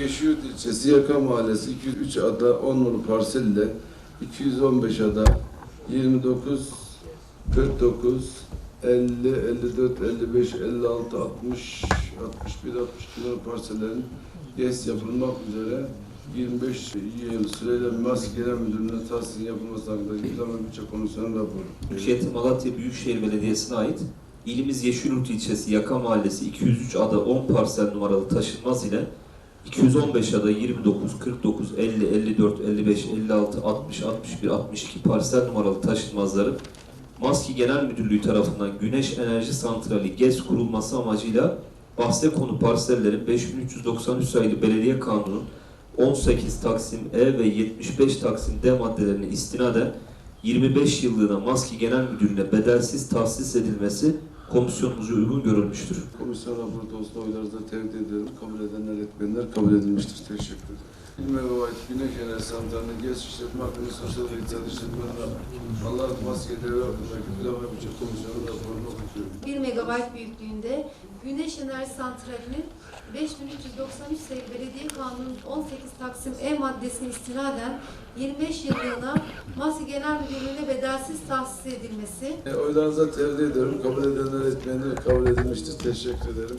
Yeşilyurt ilçesi Yaka Mahallesi 203 ada 10 numaralı parselle 215 ada 29 49 50 54 55 56 60 61 62 numaralı parsellerin GES yapılmak üzere 25 yıl süreyle MAS Genel Müdürlüğü'ne tahsisin yapılması hakkında Yükleme Bütçe Komisyonu raporu. Mülkiyeti Malatya Büyükşehir Belediyesi'ne ait ilimiz Yeşilyurt ilçesi Yaka Mahallesi 203 ada 10 parsel numaralı taşınmaz ile 215 ada 29, 49, 50, 54, 55, 56, 60, 61, 62 parsel numaralı taşınmazların Maski Genel Müdürlüğü tarafından Güneş Enerji Santrali GES kurulması amacıyla bahse konu parsellerin 5393 sayılı Belediye Kanunu 18 Taksim E ve 75 Taksim D maddelerine istinaden 25 yıllığına Maski Genel Müdürlüğü'ne bedelsiz tahsis edilmesi komisyonumuza uygun görülmüştür. Komisyon raporu olsun oylarınızı tevdi ederim. Kabul edenler etmeyenler kabul edilmiştir. Teşekkür ederim. Bilme ve ait Güneş Enerji Santrali'nin GES işletme hakkında sosyal ve iktisadi işletmeler Allah maske devre hakkındaki plan ve bütçe komisyonu raporunu okutuyorum. 1 megabayt büyüklüğünde Güneş Enerji Santrali'nin 5393 sayılı Belediye Kanunu'nun 18 Taksim E maddesine istinaden 25 yıllığına Masi Genel Müdürlüğü'ne bedelsiz tahsis edilmesi E, oylarınıza tevdi ederim. Kabul edenler etmeyenler kabul edilmiştir. Teşekkür ederim.